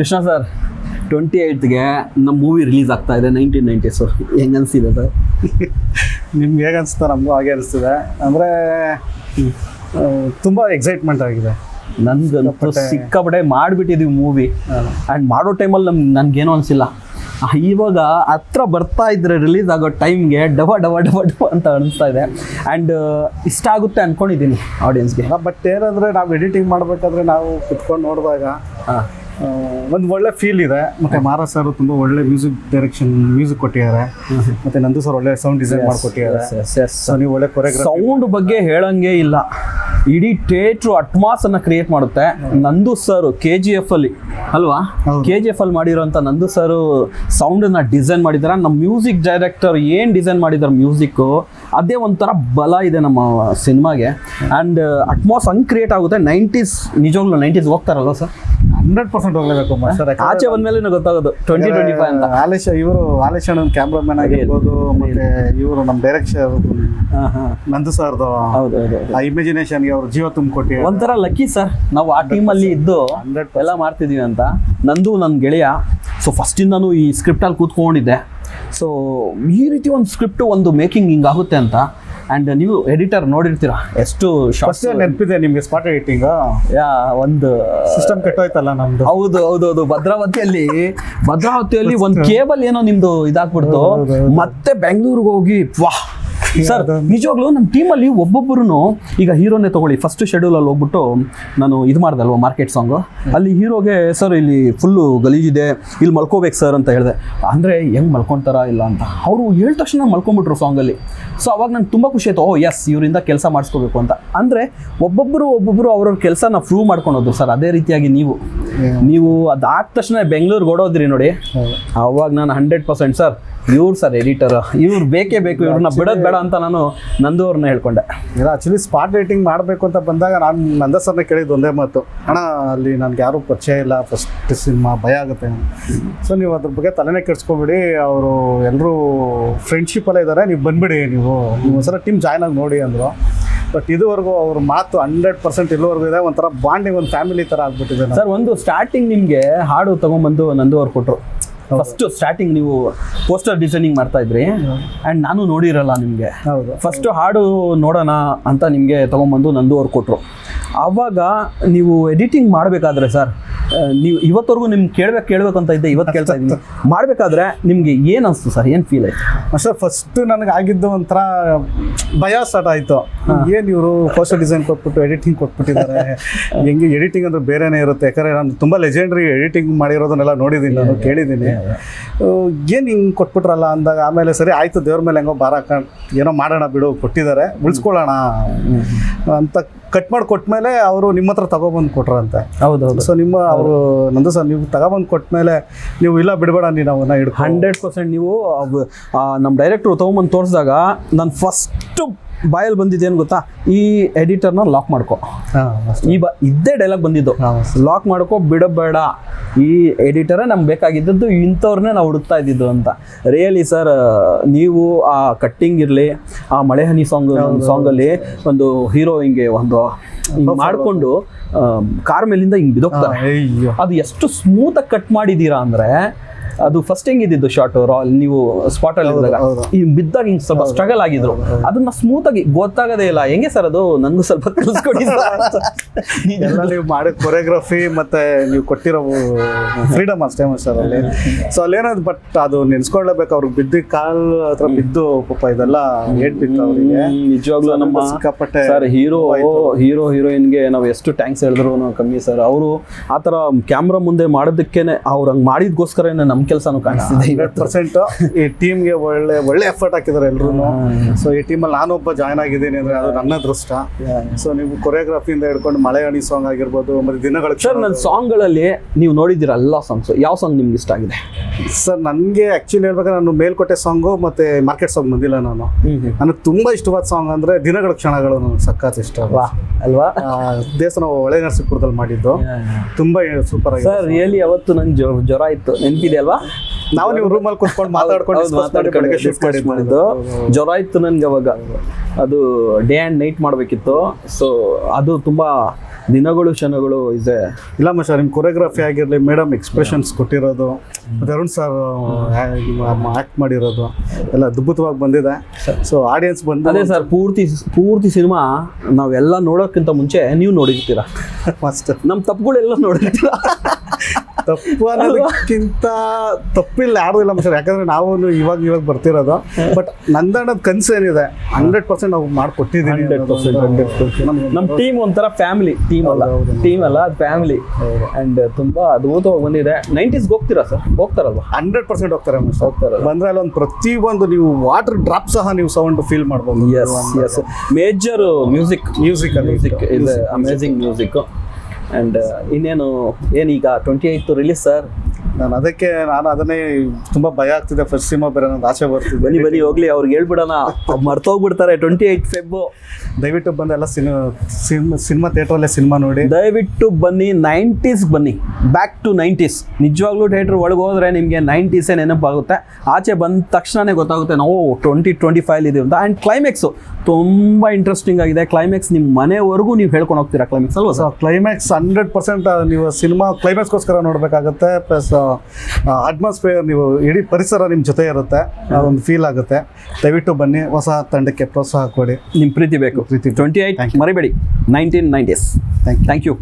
Krishna sir twenty ಏಯ್ತ್ಗೆ ನಮ್ಮ movie release ಆಗ್ತಾ ಇದೆ ನೈನ್ಟೀನ್ ನೈಂಟೀಸು ಹೆಂಗೆ ಅನಿಸಿದೆ ಸರ್? ನಿಮ್ಗೆ ಹೇಗೆ ಅನಿಸ್ತಾ ನಮಗೂ ಹಾಗೆ ಅನಿಸ್ತಿದೆ ಅಂದರೆ ತುಂಬ ಎಕ್ಸೈಟ್ಮೆಂಟ್ ಆಗಿದೆ. ನನ್ಗಂತೂ ಸಿಕ್ಕಾಪಟ್ಟೆ- ಸಿಕ್ಕಾಪಟ್ಟೆ ಮಾಡಿಬಿಟ್ಟಿದ್ದೀವಿ ಮೂವಿ ಆ್ಯಂಡ್ ಮಾಡೋ ಟೈಮಲ್ಲಿ ನಮ್ಗೆ ನನಗೇನೋ ಅನಿಸಿಲ್ಲ. ಇವಾಗ ಹತ್ರ ಬರ್ತಾ ಇದ್ರೆ ರಿಲೀಸ್ ಆಗೋ ಟೈಮ್ಗೆ ಡಬ ಡಬ ಡಬ ಡಬ ಅಂತ ಅನಿಸ್ತಾ ಇದೆ. ಆ್ಯಂಡ್ ಇಷ್ಟ ಆಗುತ್ತೆ ಅಂದ್ಕೊಂಡಿದ್ದೀನಿ ಆಡಿಯನ್ಸ್ಗೆ ಬಟ್ ಏನಂದರೆ ನಾವು ಎಡಿಟಿಂಗ್ ಮಾಡಬೇಕಾದ್ರೆ ನಾವು ಕುತ್ಕೊಂಡು ನೋಡಿದಾಗ ಹಾಂ. ಒಂದು ಒಳ್ಳೆ ಫೀಲ್ ಇದೆ. ಮತ್ತೆ ಮಾರಾ ಸರ್ ತುಂಬ ಒಳ್ಳೆ ಮ್ಯೂಸಿಕ್ ಡೈರೆಕ್ಷನ್ ಮ್ಯೂಸಿಕ್ ಕೊಟ್ಟಿದ್ದಾರೆ. ಮತ್ತೆ ನಂದು ಸರ್ ಒಳ್ಳೆ ಸೌಂಡ್ ಡಿಸೈನ್ ಮಾಡ್ಕೊಟ್ಟಿದ್ದಾರೆ. ಸೊ ನೀವು ಒಳ್ಳೆ ಸೌಂಡ್ ಬಗ್ಗೆ ಹೇಳಂಗೆ ಇಲ್ಲ. ಇಡೀ ಥಿಯೇಟ್ರು ಅಟ್ಮಾಸ್ ಅನ್ನ ಕ್ರಿಯೇಟ್ ಮಾಡುತ್ತೆ. ನಂದು ಸರ್ ಕೆ ಜಿ ಎಫ್ ಅಲ್ಲಿ ಅಲ್ವಾ. ಕೆ ಜಿ ಎಫ್ ಅಲ್ಲಿ ಮಾಡಿರೋಂಥ ನಂದು ಸರ್ ಸೌಂಡನ್ನು ಡಿಸೈನ್ ಮಾಡಿದ್ದಾರೆ. ನಮ್ಮ ಮ್ಯೂಸಿಕ್ ಡೈರೆಕ್ಟರ್ ಏನು ಡಿಸೈನ್ ಮಾಡಿದ್ದಾರೆ ಮ್ಯೂಸಿಕ್ಕು ಅದೇ ಒಂಥರ ಬಲ ಇದೆ ನಮ್ಮ ಸಿನಿಮಾಗೆ ಆ್ಯಂಡ್ ಅಟ್ಮಾಸ್ ಹಂಗೆ ಕ್ರಿಯೇಟ್ ಆಗುತ್ತೆ. ನೈಂಟೀಸ್ ನಿಜವಾಗ್ಲೂ ನೈಂಟೀಸ್ ಹೋಗ್ತಾರಲ್ವ ಸರ್ ಹಂಡ್ರೆಡ್ ಪರ್ಸೆಂಟ್ ಹೋಗ್ಲೇಬೇಕು ಸರ್ ಆಚೆ ಬಂದ್ಮೇಲೆ ಗೊತ್ತಾಗೋದು ಟ್ವೆಂಟಿ ಟ್ವೆಂಟಿ ಫೈವ್ ಅಂತ. ಆಲೇಶ ಇವರು ಆಲೇಶ್ ಅಣ್ಣ ಕ್ಯಾಮ್ರಾಮನ್ ಆಗಿರ್ಬೋದು ಮತ್ತೆ ಇವರು ನಮ್ಮ ಹಾಂ ನಂದು ಸರ್ದು ಹೌದು ಹೌದು ಆ ಇಮ್ಯಾಜಿನೇಷನ್ಗೆ ಅವ್ರು ಜೀವ ತುಂಬಿಕೊಟ್ಟಿ ಒಂಥರ ಲಕ್ಕಿ ಸರ್ ನಾವು ಆ ಟೀಮಲ್ಲಿ ಇದ್ದು ಹಂಡ್ರೆಡ್ ಎಲ್ಲ ಮಾಡ್ತಿದ್ದೀವಿ ಅಂತ. ನಂದು ನನ್ನ ಗೆಳೆಯ. ಸೊ ಫಸ್ಟಿಂದನೂ ಈ ಸ್ಕ್ರಿಪ್ಟಲ್ಲಿ ಕೂತ್ಕೊಂಡಿದ್ದೆ. ಸೊ ಈ ರೀತಿ ಒಂದು ಸ್ಕ್ರಿಪ್ಟು ಒಂದು ಮೇಕಿಂಗ್ ಹಿಂಗಾಗುತ್ತೆ ಅಂತ. ಆ್ಯಂಡ್ ನೀವು ಎಡಿಟರ್ ನೋಡಿರ್ತೀರಾ? ಎಷ್ಟು ಫಸ್ಟ್ ನೆನಪಿದೆ ನಿಮ್ಗೆ ಸ್ಪಾಟ್ ಎಡಿಟಿಂಗ್ ಯಾ ಒಂದು ಸಿಸ್ಟಮ್ ಕೆಟ್ಟೋಯ್ತಲ್ಲ ನಮ್ದು. ಹೌದು ಹೌದು ಹೌದು. ಭದ್ರಾವತಿಯಲ್ಲಿ ಭದ್ರಾವತಿಯಲ್ಲಿ ಒಂದು ಕೇಬಲ್ ಏನೋ ನಿಮ್ದು ಇದಾಗ್ಬಿಡ್ತು. ಮತ್ತೆ ಬೆಂಗಳೂರಿಗೆ ಹೋಗಿ ವಾಹ್ ಸರ್ ನಿಜವಾಗ್ಲೂ ನಮ್ಮ ಟೀಮಲ್ಲಿ ಒಬ್ಬೊಬ್ಬರು ಈಗ ಹೀರೋನೇ ತಗೊಳ್ಳಿ. ಫಸ್ಟ್ ಶೆಡ್ಯೂಲಲ್ಲಿ ಹೋಗ್ಬಿಟ್ಟು ನಾನು ಇದು ಮಾಡ್ದೆ ಅಲ್ವಾ ಮಾರ್ಕೆಟ್ ಸಾಂಗು ಅಲ್ಲಿ ಹೀರೋಗೆ ಸರ್ ಇಲ್ಲಿ ಫುಲ್ಲು ಗಲೀಜಿದೆ ಇಲ್ಲಿ ಮಲ್ಕೋಬೇಕು ಸರ್ ಅಂತ ಹೇಳಿದೆ. ಅಂದರೆ ಹೆಂಗೆ ಮಲ್ಕೊತಾರ ಇಲ್ಲ ಅಂತ. ಅವರು ಹೇಳಿದ ತಕ್ಷಣ ಮಲ್ಕೊಂಬಿಟ್ರು ಸಾಂಗಲ್ಲಿ ಸೊ ಅವಾಗ ನಂಗೆ ತುಂಬ ಖುಷಿ ಆಯಿತು ಓ ಎಸ್ ಇವರಿಂದ ಕೆಲಸ ಮಾಡಿಸ್ಕೋಬೇಕು ಅಂತ. ಅಂದರೆ ಒಬ್ಬೊಬ್ಬರು ಒಬ್ಬೊಬ್ಬರು ಅವ್ರವ್ರ ಕೆಲಸನ ಪ್ರೂವ್ ಮಾಡ್ಕೊಂಡು ಸರ್ ಅದೇ ರೀತಿಯಾಗಿ ನೀವು. ನೀವು ಅದಾದ ತಕ್ಷಣ ಬೆಂಗಳೂರಿಗೆ ಓಡೋದ್ರಿ ನೋಡಿ. ಅವಾಗ ನಾನು ಹಂಡ್ರೆಡ್ ಪರ್ಸೆಂಟ್ ಸರ್ ಇವ್ರು ಸರ್ ಎಡಿಟರ್ ಇವ್ರು ಬೇಕೇ ಬೇಕು ಇವ್ರನ್ನ ಬಿಡೋದು ಬೇಡ ಅಂತ ನಾನು ನಂದು ಅವ್ರನ್ನ ಹೇಳ್ಕೊಂಡೆ. ಇಲ್ಲ ಆ್ಯಕ್ಚುಲಿ ಸ್ಪಾಟ್ ರೇಟಿಂಗ್ ಮಾಡಬೇಕು ಅಂತ ಬಂದಾಗ ನಾನು ನಂದ ಸರ್ನ ಕೇಳಿದ್ದು ಒಂದೇ ಮಾತು. ಅಣ್ಣ ಅಲ್ಲಿ ನನಗೆ ಯಾರೂ ಪರಿಚಯ ಇಲ್ಲ ಫಸ್ಟ್ ಸಿನಿಮಾ ಭಯ ಆಗುತ್ತೆ. ಸೊ ನೀವು ಅದ್ರ ಬಗ್ಗೆ ತಲೆನೇ ಕೆಡ್ಸ್ಕೊಬಿಡಿ. ಅವರು ಎಲ್ಲರೂ ಫ್ರೆಂಡ್ಶಿಪ್ಪಲ್ಲೇ ಇದ್ದಾರೆ ನೀವು ಬಂದ್ಬಿಡಿ ನೀವು. ನೀವು ಒಂದ್ಸಲ ಟೀಮ್ ಜಾಯ್ನ್ ಆಗಿ ನೋಡಿ ಅಂದರು. ಬಟ್ ಇದುವರೆಗೂ ಅವ್ರ ಮಾತು ಹಂಡ್ರೆಡ್ ಪರ್ಸೆಂಟ್ ಇಲ್ಲಿವರೆಗೂ ಇದೆ. ಒಂಥರ ಬಾಂಡಿಂಗ್ ಒಂದು ಫ್ಯಾಮಿಲಿ ಥರ ಆಗ್ಬಿಟ್ಟಿದೆ ಸರ್ ಒಂದು ಸ್ಟಾರ್ಟಿಂಗ್ ನಿಮಗೆ ಹಾಡು ತೊಗೊಂಬಂದು ನಂದು ಅವ್ರು ಕೊಟ್ಟರು ಫಸ್ಟ್ ಸ್ಟಾರ್ಟಿಂಗ್ ನೀವು ಪೋಸ್ಟರ್ ಡಿಸೈನಿಂಗ್ ಮಾಡ್ತಾ ಇದ್ರಿ. ಅಂಡ್ ನಾನು ನೋಡಿರಲ್ಲ ನಿಮಗೆ. ಹೌದು. ಫಸ್ಟ್ ಹಾಡು ನೋಡೋಣ ಅಂತ ನಿಮಗೆ ತಗೊಂಬಂದು ನಂದು ಅವ್ರು ಕೊಟ್ಟರು ಆವಾಗ ನೀವು ಎಡಿಟಿಂಗ್ ಮಾಡಬೇಕಾದ್ರೆ ಸರ್ ನೀವು ಇವತ್ತವರೆಗೂ ನಿಮ್ಗೆ ಕೇಳ್ಬೇಕು ಕೇಳ್ಬೇಕು ಅಂತ ಇದ್ದೆ ಇವತ್ತು ಕೇಳ್ತಾ ಇದ್ದೀನಿ. ಮಾಡಬೇಕಾದ್ರೆ ನಿಮಗೆ ಏನು ಅನಿಸ್ತು ಸರ್? ಏನು ಫೀಲ್ ಆಯ್ತು? ಸರ್ ಫಸ್ಟ್ ನನಗೆ ಆಗಿದ್ದು ಒಂಥರ ಭಯ ಸ್ಟಾರ್ಟ್ ಆಯಿತು. ಏನು ಇವರು ಪೋಸ್ಟರ್ ಡಿಸೈನ್ ಕೊಟ್ಬಿಟ್ಟು ಎಡಿಟಿಂಗ್ ಕೊಟ್ಬಿಟ್ಟಿದ್ದಾರೆ? ಹೆಂಗೆ ಎಡಿಟಿಂಗ್ ಅಂದ್ರೆ ಬೇರೆನೇ ಇರುತ್ತೆ. ಯಾಕಂದರೆ ನಾನು ತುಂಬ ಲೆಜೆಂಡ್ರಿ ಎಡಿಟಿಂಗ್ ಮಾಡಿರೋದನ್ನೆಲ್ಲ ನೋಡಿದ್ದೀನಿ ನಾನು ಕೇಳಿದ್ದೀನಿ. ಏನು ಹಿಂಗೆ ಕೊಟ್ಬಿಟ್ರಲ್ಲ ಅಂದಾಗ ಆಮೇಲೆ ಸರಿ ಆಯಿತು ದೇವ್ರ ಮೇಲೆ ಹೆಂಗೋ ಬಾರ ಹಾಕೊಂಡು ಏನೋ ಮಾಡೋಣ ಬಿಡು ಕೊಟ್ಟಿದ್ದಾರೆ ಉಳಿಸ್ಕೊಳ್ಳೋಣ ಅಂತ ಕಟ್ ಮಾಡಿ ಕೊಟ್ಮೇಲೆ ಅವರು ನಿಮ್ಮ ಹತ್ರ ತಗೊಬಂದು ಕೊಟ್ರಂತೆ. ಹೌದು ಹೌದು ಸೊ ನಿಮ್ಮ ಅವರು ನಂದು ಸರ್ ನೀವು ತಗೊಬಂದು ಕೊಟ್ಮೇಲೆ ನೀವು ಇಲ್ಲ ಬಿಡಬೇಡ ನೀನು ಅವನ್ನ ಹಿಡ್ಕೊ. ಹಂಡ್ರೆಡ್ ಪರ್ಸೆಂಟ್ ನೀವು ನಮ್ಮ ಡೈರೆಕ್ಟ್ರು ತೊಗೊಂಬಂದು ತೋರಿಸಿದಾಗ ನಾನು ಫಸ್ಟು ಬಾಯಲ್ಲಿ ಬಂದಿದ್ದೇನು ಗೊತ್ತಾ? ಈ ಎಡಿಟರ್ನ ಲಾಕ್ ಮಾಡ್ಕೊ. ಈ ಬ ಇದ್ದೇ ಡೈಲಾಗ್ ಬಂದಿದ್ದು. ಲಾಕ್ ಮಾಡ್ಕೊ ಬಿಡಬೇಡ. ಈ ಎಡಿಟರೇ ನಮ್ಗೆ ಬೇಕಾಗಿದ್ದದ್ದು ಇಂಥವ್ರನ್ನೇ ನಾವು ಹುಡುಕ್ತಾ ಇದ್ದಿದ್ದು ಅಂತ. ರಿಯಲಿ ಸರ್ ನೀವು ಆ ಕಟ್ಟಿಂಗ್ ಇರಲಿ ಆ ಮಳೆ ಹನಿ ಸಾಂಗ್ ಸಾಂಗಲ್ಲಿ ಒಂದು ಹೀರೋ ಹಿಂಗೆ ಒಂದು ಮಾಡಿಕೊಂಡು ಕಾರ್ ಮೇಲಿಂದ ಹಿಂಗೆ ಬಿದೋಗ್ತಾರೆ. ಅದು ಎಷ್ಟು ಸ್ಮೂತಾಗಿ ಕಟ್ ಮಾಡಿದ್ದೀರಾ ಅಂದರೆ ಅದು ಫಸ್ಟ್ ಹೆಂಗಿದ್ದು ಶಾರ್ಟ್ ನೀವು ಸ್ಪಾಟ್ ಅಲ್ಲಿ ಇದ್ದಾಗ. ಈ ಬಿದ್ದಾಗ ಹಿಂಗ್ ಸ್ವಲ್ಪ ಸ್ಟ್ರಗಲ್ ಆಗಿದ್ರು. ಅದನ್ನ ಸ್ಮೂತ್ ಆಗಿ ಗೊತ್ತಾಗದೇ ಇಲ್ಲ. ಹೆಂಗೆ ಸರ್ ಅದು? ನನಗೂ ಸ್ವಲ್ಪ ಕಲಿಸ್ಕೊಡಿ ಎಲ್ಲ ನೀವು ಮಾಡಿದ ಕೊರಿಯೋಗ್ರಫಿ ಮತ್ತೆ ನೀವು ಕೊಟ್ಟಿರೋ ಫ್ರೀಡಮ್ ಅಷ್ಟೇ ಸರ್ ಅಲ್ಲಿ. ಸೊ ಅಲ್ಲೇನದು ಬಟ್ ಅದು ನೆನ್ಸ್ಕೊಳ್ಳೇಬೇಕು ಅವ್ರಿಗೆ ಬಿದ್ದ ಕಾಲ್ ಹತ್ರ ಬಿದ್ದು ಪಾಪ ಇದೆಲ್ಲ ಏಟ್ ಬಿತ್ತು ಅವರಿಗೆ. ನಿಜವಾಗ್ಲೂ ನಮ್ಮ ಸಿಕ್ಕಾಪಟ್ಟೆ ಸರ್ ಹೀರೋ ಹೀರೋ ಹೀರೋಯಿನ್ಗೆ ನಾವು ಎಷ್ಟು ಟ್ಯಾಂಕ್ಸ್ ಹೇಳಿದ್ರು ಕಮ್ಮಿ ಸರ್. ಅವರು ಆ ಥರ ಕ್ಯಾಮ್ರಾ ಮುಂದೆ ಮಾಡೋದಕ್ಕೇನೆ ಅವ್ರು ಹಂಗೆ ಮಾಡಿದ್ಗೋಸ್ಕರನೇ ನಮ್ಮ ಕೆಲಸನೂ ಕಾಣಿಸ್ತಿದೆ ಹಂಡ್ರೆಡ್ ಪರ್ಸೆಂಟ್ ಈ ಟೀಮ್ಗೆ ಒಳ್ಳೆ ಒಳ್ಳೆ ಎಫರ್ಟ್ ಹಾಕಿದ್ದಾರೆ ಎಲ್ಲರೂ ಸೊ ಈ ಟೀಮಲ್ಲಿ ನಾನೊಬ್ಬ ಜಾಯ್ನ್ ಆಗಿದ್ದೀನಿ ಅಂದ್ರೆ ಅದು ನನ್ನ ಅದೃಷ್ಟ ಸೊ ನೀವು ಕೊರಿಯೋಗ್ರಫಿಯಿಂದ ಹಿಡ್ಕೊಂಡು ಮಳೆ ಅಣಿ ಸಾಂಗ್ ಆಗಿರ್ಬೋದು ಮತ್ತೆ ದಿನಗಳ ಸರ್ ನನ್ನ ಸಾಂಗ್ಗಳಲ್ಲಿ ನೀವು ನೋಡಿದ್ದೀರ ಎಲ್ಲ ಸಾಂಗ್ಸ್ ಯಾವ ಸಾಂಗ್ ನಿಮ್ಗೆ ಇಷ್ಟ ಆಗಿದೆ? ಸರ್ ನನಗೆ ಆ್ಯಕ್ಚುಲಿ ಹೇಳ್ಬೇಕಾದ್ರೆ ನಾನು ಮೇಲ್ಕೋಟೆ ಸಾಂಗು ಮತ್ತು ಮಾರ್ಕೆಟ್ ಸಾಂಗ್ ಬಂದಿಲ್ಲ ನಾನು. ನನಗೆ ತುಂಬ ಇಷ್ಟವಾದ ಸಾಂಗ್ ಅಂದರೆ ದಿನಗಳ ಕ್ಷಣಗಳು ನನಗೆ ಸಖತ್ ಇಷ್ಟ. ಅಲ್ವಾ? ದೇವಸ್ಥಾನ ಒಳ್ಳೆ ನರಸೀಪುರದಲ್ಲಿ ಮಾಡಿದ್ದು. ತುಂಬಾ ಸೂಪರ್ ಆಗಿದೆ. ಸರ್ ರಿಯಲಿ ಅವತ್ತು ನನ್ ಜ್ವರ ಜ್ವರ ಇತ್ತು ನೆನಪಿದೆ ಅಲ್ವಾ? ನಾವು ನೀವು ರೂಮಲ್ಲಿ ಕುತ್ಕೊಂಡು ಮಾತಾಡ್ಕೊಂಡು ಮಾತಾಡ್ಕೊಂಡು ಶಿಫ್ಟ್ ಮಾಡಿದ್ದು. ಜ್ವರ ಇತ್ತು ನನ್ಗೆ ಅವಾಗ. ಅದು ಡೇ ಆ್ಯಂಡ್ ನೈಟ್ ಮಾಡಬೇಕಿತ್ತು. ಸೊ ಅದು ತುಂಬ ದಿನಗಳು ಕ್ಷಣಗಳು ಇದೆ. ಇಲ್ಲ ಸರ್ ನಿಮ್ಮ ಕೊರಿಯೋಗ್ರಫಿ ಆಗಿರಲಿ ಮೇಡಮ್ ಎಕ್ಸ್ಪ್ರೆಷನ್ಸ್ ಕೊಟ್ಟಿರೋದು ಮತ್ತೆ ಅರುಣ್ ಸರ್ ಆ್ಯಕ್ಟ್ ಮಾಡಿರೋದು ಎಲ್ಲ ಅದ್ಭುತವಾಗಿ ಬಂದಿದೆ. ಸೊ ಆಡಿಯನ್ಸ್ ಬಂದು ಅದೇ ಸರ್ ಪೂರ್ತಿ ಪೂರ್ತಿ ಸಿನಿಮಾ ನಾವೆಲ್ಲ ನೋಡೋಕ್ಕಿಂತ ಮುಂಚೆ ನೀವು ನೋಡಿರ್ತೀರ? ಫಸ್ಟ್ ನಮ್ಮ ತಪ್ಪುಗಳೆಲ್ಲ ನೋಡಿರ್ತೀರಾ? ತಪ್ಪು ಅನ್ನೋದಕ್ಕಿಂತ ತಪ್ಪಿಲ್ಲ ಯಾರು ಇಲ್ಲ ಸರ್ ಯಾಕಂದ್ರೆ ನಾವು ಇವಾಗ ಇವಾಗ ಬರ್ತಿರೋದು. ಬಟ್ ನಂದಣ್ಣದ ಕನ್ಸು ಏನಿದೆ ಹಂಡ್ರೆಡ್ ಪರ್ಸೆಂಟ್ ನಾವು ಮಾಡ್ಕೊಟ್ಟಿದ್ದೀನಿ ನಮ್ಮ ಟೀಮ್ ಒಂಥರ ಫ್ಯಾಮಿಲಿ ಟೀಮ್ ಅಲ್ಲ. ಟೀಮ್ ಅಲ್ಲ ಅದು ಫ್ಯಾಮಿಲಿ ಅಂಡ್ ತುಂಬಾ ಅದ್ಭುತವಾಗಿ ಬಂದಿದೆ. ನೈಂಟೀಸ್ ಹೋಗ್ತೀರಾ ಸರ್ ಹೋಗ್ತಾರಲ್ವಾ? ಹಂಡ್ರೆಡ್ ಪರ್ಸೆಂಟ್ ಹೋಗ್ತಾರೆ ಹೋಗ್ತಾರೆ ಬಂದ್ರೆ ಅಲ್ಲಿ ಒಂದು ಪ್ರತಿಯೊಂದು ನೀವು ವಾಟರ್ ಡ್ರಾಪ್ ಸಹ ನೀವು ಸೌಂಡ್ ಫೀಲ್ ಮಾಡ್ಬೋದು. S S major music music music amazing music and ಇನ್ನೇನು ಏನೀಗ ಟ್ವೆಂಟಿ ಏಯ್ತ್ ರಿಲೀಸ್ ಸರ್ ನಾನು ಅದಕ್ಕೆ ನಾನು ಅದನ್ನೇ ತುಂಬ ಭಯ ಆಗ್ತಿದೆ. ಫಸ್ಟ್ ಸಿನಿಮಾ ಬೇರೆ ನಂದು ಆಸೆ ಬರ್ತಿದೆ. ಬನ್ನಿ ಬನ್ನಿ ಹೋಗ್ಲಿ ಅವ್ರಿಗೆ ಹೇಳ್ಬಿಡೋಣ. ಮರ್ತೋಗ್ಬಿಡ್ತಾರೆ ಟ್ವೆಂಟಿ ಏಯ್ಟ್ ಫೆಬ್ಬು ದಯವಿಟ್ಟು ಬಂದು ಎಲ್ಲ ಸಿನಿಮಾ ಸಿನಿಮಾ ಸಿನಿಮಾ ಥಿಯೇಟ್ರಲ್ಲೇ ಸಿನಿಮಾ ನೋಡಿ. ದಯವಿಟ್ಟು ಬನ್ನಿ ನೈಂಟೀಸ್ ಬನ್ನಿ. ಬ್ಯಾಕ್ ಟು ನೈಂಟೀಸ್ ನಿಜವಾಗ್ಲೂ ಥಿಯೇಟ್ರ್ ಒಳಗೆ ಹೋದ್ರೆ ನಿಮಗೆ ನೈಂಟೀಸೇ ನೆನಪಾಗುತ್ತೆ. ಆಚೆ ಬಂದ ತಕ್ಷಣನೇ ಗೊತ್ತಾಗುತ್ತೆ ನಾವು ಟ್ವೆಂಟಿ ಟ್ವೆಂಟಿ ಫೈವ್ ಇದೀವಿ ಅಂತ. ಆ್ಯಂಡ್ ಕ್ಲೈಮ್ಯಾಕ್ಸು ತುಂಬ ಇಂಟ್ರೆಸ್ಟಿಂಗ್ ಆಗಿದೆ. ಕ್ಲೈಮ್ಯಾಕ್ಸ್ ನಿಮ್ಮ ಮನೆವರೆಗೂ ನೀವು ಹೇಳ್ಕೊಂಡು ಹೋಗ್ತೀರಾ ಕ್ಲೈಮ್ಯಾಕ್ಸ್ ಅಲ್ವಾ? ಸರ್ ಕ್ಲೈಮ್ಯಾಕ್ಸ್ ಹಂಡ್ರೆಡ್ ಪರ್ಸೆಂಟ್ ನೀವು ಸಿನಿಮಾ ಕ್ಲೈಮ್ಯಾಕ್ಸ್ಗೋಸ್ಕರ ನೋಡಬೇಕಾಗತ್ತೆ. ಪ್ಲಸ್ ಅಟ್ಮಾಸ್ಫಿಯರ್ ನೀವು ಇಡೀ ಪರಿಸರ ನಿಮ್ಮ ಜೊತೆ ಇರುತ್ತೆ. ಅದೊಂದು ಫೀಲ್ ಆಗುತ್ತೆ. ದಯವಿಟ್ಟು ಬನ್ನಿ ಹೊಸ ತಂಡಕ್ಕೆ ಪ್ರೋತ್ಸಾಹ ಕೊಡಿ. ನಿಮ್ಮ ಪ್ರೀತಿ ಬೇಕು. ಪ್ರೀತಿ ಟ್ವೆಂಟಿ ಏಯ್ಟ್ ಮರಿಬೇಡಿ. Nineteen nineties. Thank you